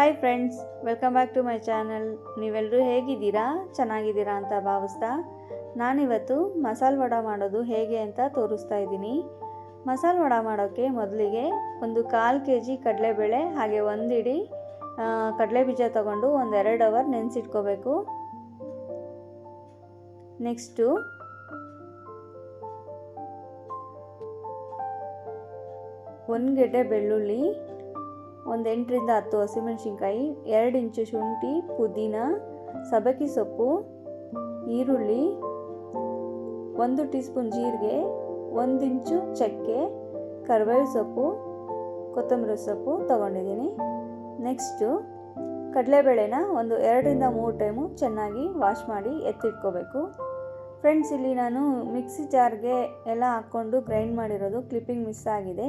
Hi friends welcome back to my channel ನೀವೆಲ್ಲರೂ ಹೇಗಿದ್ದೀರಾ? ಚೆನ್ನಾಗಿದ್ದೀರಾ ಅಂತ ಭಾವಿಸ್ತಾ ನಾನಿವತ್ತು ಮಸಾಲೆ ವಡ ಮಾಡೋದು ಹೇಗೆ ಅಂತ ತೋರಿಸ್ತಾ ಇದ್ದೀನಿ. ಮಸಾಲೆ ವಡ ಮಾಡೋಕ್ಕೆ ಮೊದಲಿಗೆ ಒಂದು ಕಾಲು ಕೆ ಜಿ ಕಡಲೆಬೇಳೆ, ಹಾಗೆ ಒಂದು ಇಡಿ ಕಡಲೆ ಬೀಜ ತಗೊಂಡು ಒಂದು ಎರಡು ಅವರ್ ನೆನೆಸಿಟ್ಕೋಬೇಕು. ನೆಕ್ಸ್ಟು ಒಂದು ಗೆಡ್ಡೆ ಬೆಳ್ಳುಳ್ಳಿ ಒಂದು ಎಂಟರಿಂದ ಹತ್ತು ಹಸಿಮೆಣಸಿನ್ಕಾಯಿ, ಎರಡು ಇಂಚು ಶುಂಠಿ, ಪುದೀನ ಸಬಕಿ ಸೊಪ್ಪು, ಈರುಳ್ಳಿ, ಒಂದು ಟೀ ಸ್ಪೂನ್ ಜೀರಿಗೆ, ಒಂದು ಇಂಚು ಚಕ್ಕೆ ಕರಿಬೇವು ಸೊಪ್ಪು, ಕೊತ್ತಂಬರಿ ಸೊಪ್ಪು ತೊಗೊಂಡಿದ್ದೀನಿ. ನೆಕ್ಸ್ಟು ಕಡಲೆಬೇಳೆನ ಒಂದು ಎರಡರಿಂದ ಮೂರು ಟೈಮು ಚೆನ್ನಾಗಿ ವಾಶ್ ಮಾಡಿ ಎತ್ತಿಟ್ಕೋಬೇಕು. ಫ್ರೆಂಡ್ಸ್, ಇಲ್ಲಿ ನಾನು ಮಿಕ್ಸಿ ಜಾರ್ಗೆ ಎಲ್ಲ ಹಾಕ್ಕೊಂಡು ಗ್ರೈಂಡ್ ಮಾಡಿರೋದು ಕ್ಲಿಪ್ಪಿಂಗ್ ಮಿಸ್ ಆಗಿದೆ.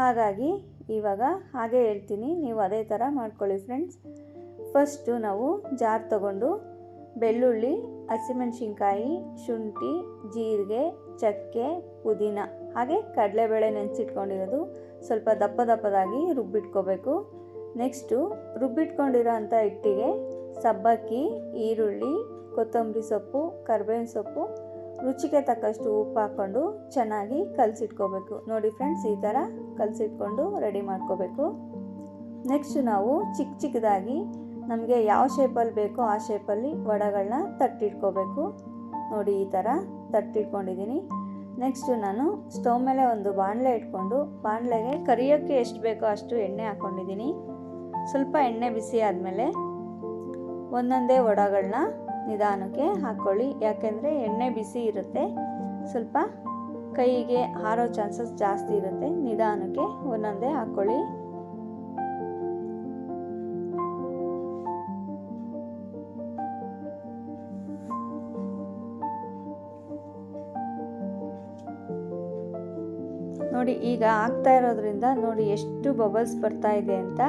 ಹಾಗಾಗಿ ಇವಾಗ ಹಾಗೆ ಹೇಳ್ತೀನಿ, ನೀವು ಅದೇ ಥರ ಮಾಡ್ಕೊಳ್ಳಿ ಫ್ರೆಂಡ್ಸ್ ಫಸ್ಟು ನಾವು ಜಾರ್ ತಗೊಂಡು ಬೆಳ್ಳುಳ್ಳಿ, ಹಸಿಮೆಣ್ಸಿನ್ಕಾಯಿ, ಶುಂಠಿ, ಜೀರಿಗೆ, ಚಕ್ಕೆ, ಪುದೀನ ಹಾಗೆ ಕಡಲೆಬೇಳೆ ನೆನೆಸಿಟ್ಕೊಂಡಿರೋದು. ಸ್ವಲ್ಪ ದಪ್ಪ ದಪ್ಪದಾಗಿ ರುಬ್ಬಿಟ್ಕೋಬೇಕು. ನೆಕ್ಸ್ಟು ರುಬ್ಬಿಟ್ಕೊಂಡಿರೋ ಅಂಥ ಹಿಟ್ಟಿಗೆ ಸಬ್ಬಕ್ಕಿ, ಈರುಳ್ಳಿ, ಕೊತ್ತಂಬರಿ ಸೊಪ್ಪು, ಕರ್ಬೇವಿನ ಸೊಪ್ಪು ರುಚಿಗೆ ತಕ್ಕಷ್ಟು ಉಪ್ಪು ಹಾಕ್ಕೊಂಡು ಚೆನ್ನಾಗಿ ಕಲಸಿಟ್ಕೋಬೇಕು. ನೋಡಿ ಫ್ರೆಂಡ್ಸ್ ಈ ಥರ ಕಲಸಿಟ್ಕೊಂಡು ರೆಡಿ ಮಾಡ್ಕೋಬೇಕು. ನೆಕ್ಸ್ಟ್ ನಾವು ಚಿಕ್ಕ ಚಿಕ್ಕದಾಗಿ ನಮಗೆ ಯಾವ ಶೇಪಲ್ಲಿ ಬೇಕೋ ಆ ಶೇಪಲ್ಲಿ ವಡಗಳನ್ನ ತಟ್ಟಿಟ್ಕೋಬೇಕು. ನೋಡಿ ಈ ಥರ ತಟ್ಟಿಟ್ಕೊಂಡಿದ್ದೀನಿ. ನೆಕ್ಸ್ಟು ನಾನು ಸ್ಟವ್ ಮೇಲೆ ಒಂದು ಬಾಣಲೆ ಇಟ್ಕೊಂಡು ಬಾಣಲೆಗೆ ಕರಿಯೋಕ್ಕೆ ಎಷ್ಟು ಬೇಕೋ ಅಷ್ಟು ಎಣ್ಣೆ ಹಾಕ್ಕೊಂಡಿದ್ದೀನಿ. ಸ್ವಲ್ಪ ಎಣ್ಣೆ ಬಿಸಿ ಆದಮೇಲೆ ಒಂದೊಂದೇ ವಡೆಗಳನ್ನ ನಿಧಾನಕ್ಕೆ ಹಾಕ್ಕೊಳ್ಳಿ ಯಾಕೆಂದರೆ ಎಣ್ಣೆ ಬಿಸಿ ಇರುತ್ತೆ. ಸ್ವಲ್ಪ ಕೈಗೆ ಹಾರೋ ಚಾನ್ಸಸ್ ಜಾಸ್ತಿ ಇರುತ್ತೆ. ನಿಧಾನಕ್ಕೆ ಒಂದೊಂದೇ ಹಾಕ್ಕೊಳ್ಳಿ ನೋಡಿ, ಈಗ ಆಗ್ತಾ ಇರೋದ್ರಿಂದ ನೋಡಿ ಎಷ್ಟು ಬಬಲ್ಸ್ ಬರ್ತಾ ಇದೆ ಅಂತ.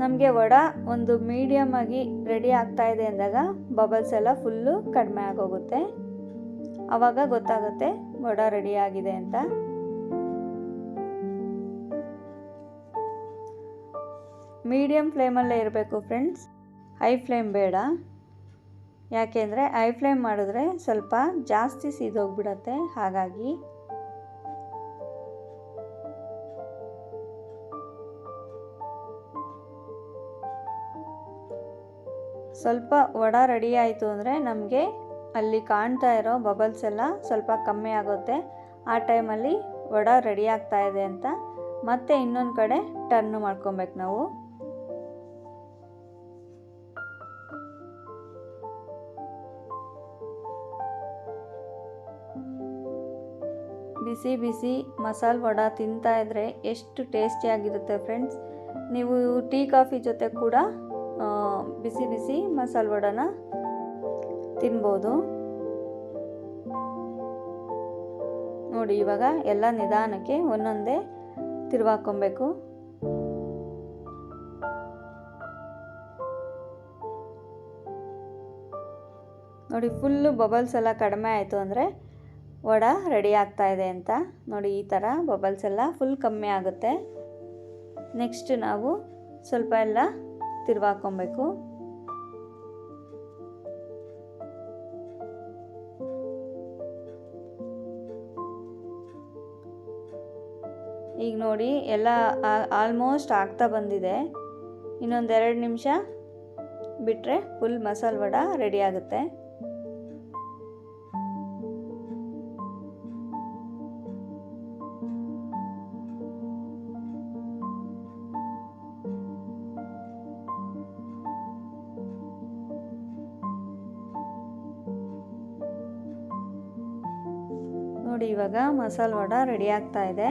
ನಮಗೆ ವಡ ಒಂದು ಮೀಡಿಯಮ್ ಆಗಿ ರೆಡಿ ಆಗ್ತಾ ಇದೆ ಅಂದಾಗ ಬಬಲ್ಸ್ ಎಲ್ಲ ಫುಲ್ಲು ಕಡಿಮೆ ಆಗೋಗುತ್ತೆ. ಆವಾಗ ಗೊತ್ತಾಗುತ್ತೆ ವಡ ರೆಡಿ ಆಗಿದೆ ಅಂತ. ಮೀಡಿಯಮ್ ಫ್ಲೇಮಲ್ಲೇ ಇರಬೇಕು ಫ್ರೆಂಡ್ಸ್ ಹೈ ಫ್ಲೇಮ್ ಬೇಡ. ಯಾಕೆಂದರೆ ಹೈ ಫ್ಲೇಮ್ ಮಾಡಿದ್ರೆ ಸ್ವಲ್ಪ ಜಾಸ್ತಿ ಸೀದೋಗ್ಬಿಡತ್ತೆ. ಹಾಗಾಗಿ ಸ್ವಲ್ಪ ವಡ ರೆಡಿ ಆಯಿತು ಅಂದರೆ ನಮಗೆ ಅಲ್ಲಿ ಕಾಣ್ತಾ ಇರೋ ಬಬಲ್ಸ್ ಎಲ್ಲ ಸ್ವಲ್ಪ ಕಮ್ಮಿ ಆಗುತ್ತೆ. ಆ ಟೈಮಲ್ಲಿ ವಡ ರೆಡಿ ಆಗ್ತಾ ಇದೆ ಅಂತ. ಮತ್ತೆ ಇನ್ನೊಂದು ಕಡೆ ಟರ್ನ್ ಮಾಡ್ಕೊಬೇಕು ನಾವು. ಬಿಸಿ ಬಿಸಿ ಮಸಾಲೆ ವಡ ತಿಂತಾ ಇದ್ರೆ ಎಷ್ಟು ಟೇಸ್ಟಿಯಾಗಿರುತ್ತೆ ಫ್ರೆಂಡ್ಸ್ ನೀವು ಟೀ ಕಾಫಿ ಜೊತೆ ಕೂಡ ಬಿಸಿ ಬಿಸಿ ಮಸಾಲೆ ವಡನ ತಿನ್ಬೋದು. ನೋಡಿ, ಇವಾಗ ಎಲ್ಲ ನಿಧಾನಕ್ಕೆ ಒಂದೊಂದೇ ತಿರುವಾಕೊಬೇಕು. ನೋಡಿ ಫುಲ್ಲು ಬಬಲ್ಸ್ ಎಲ್ಲ ಕಡಿಮೆ ಆಯಿತು ಅಂದರೆ ವಡ ರೆಡಿ ಆಗ್ತಾ ಇದೆ ಅಂತ. ನೋಡಿ, ಈ ಥರ ಬಬಲ್ಸ್ ಎಲ್ಲ ಫುಲ್ ಕಮ್ಮಿ ಆಗುತ್ತೆ. ನೆಕ್ಸ್ಟ್ ನಾವು ಸ್ವಲ್ಪ ಎಲ್ಲ ತಿರುವಾಕೊಬೇಕು. ಈಗ ನೋಡಿ ಎಲ್ಲ ಆಲ್ಮೋಸ್ಟ್ ಆಗ್ತಾ ಬಂದಿದೆ. ಇನ್ನೊಂದೆರಡು ನಿಮಿಷ ಬಿಟ್ಟರೆ ಫುಲ್ ಮಸಾಲ ವಡ ರೆಡಿ ಆಗುತ್ತೆ. ನೋಡಿ ಇವಾಗ ಮಸಾಲ ವಡ ರೆಡಿ ಆಗ್ತಾ ಇದೆ.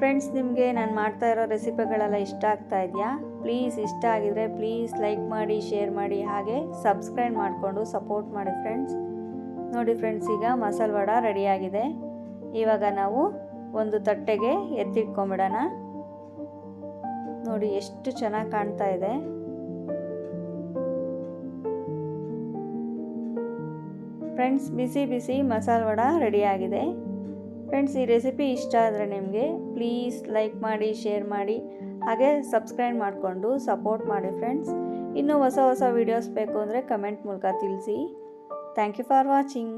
ಫ್ರೆಂಡ್ಸ್ ನಿಮಗೆ ನಾನು ಮಾಡ್ತಾ ಇರೋ ರೆಸಿಪಿಗಳೆಲ್ಲ ಇಷ್ಟ ಆಗ್ತಾ ಇದೆಯಾ? ಪ್ಲೀಸ್ ಇಷ್ಟ ಆಗಿದರೆ ಪ್ಲೀಸ್ ಲೈಕ್ ಮಾಡಿ ಶೇರ್ ಮಾಡಿ, ಹಾಗೆ ಸಬ್ಸ್ಕ್ರೈಬ್ ಮಾಡಿಕೊಂಡು ಸಪೋರ್ಟ್ ಮಾಡಿ ಫ್ರೆಂಡ್ಸ್ ನೋಡಿ ಫ್ರೆಂಡ್ಸ್ ಈಗ ಮಸಾಲ ವಡ ರೆಡಿಯಾಗಿದೆ ಇವಾಗ ನಾವು ಒಂದು ತಟ್ಟೆಗೆ ಎತ್ತಿಟ್ಕೊಂಬಿಡೋಣ. ನೋಡಿ ಎಷ್ಟು ಚೆನ್ನಾಗಿ ಕಾಣ್ತಾ ಇದೆ. ಫ್ರೆಂಡ್ಸ್ ಬಿಸಿ ಬಿಸಿ ಮಸಾಲ ವಡ ರೆಡಿಯಾಗಿದೆ ಫ್ರೆಂಡ್ಸ್ ಈ ರೆಸಿಪಿ ಇಷ್ಟ ಆದರೆ ನಿಮಗೆ ಪ್ಲೀಸ್ ಲೈಕ್ ಮಾಡಿ ಶೇರ್ ಮಾಡಿ, ಹಾಗೆ ಸಬ್ಸ್ಕ್ರೈಬ್ ಮಾಡಿಕೊಂಡು ಸಪೋರ್ಟ್ ಮಾಡಿ ಫ್ರೆಂಡ್ಸ್ ಇನ್ನೂ ಹೊಸ ಹೊಸ ವೀಡಿಯೋಸ್ ಬೇಕು ಅಂದರೆ ಕಮೆಂಟ್ ಮೂಲಕ ತಿಳಿಸಿ. Thank you for watching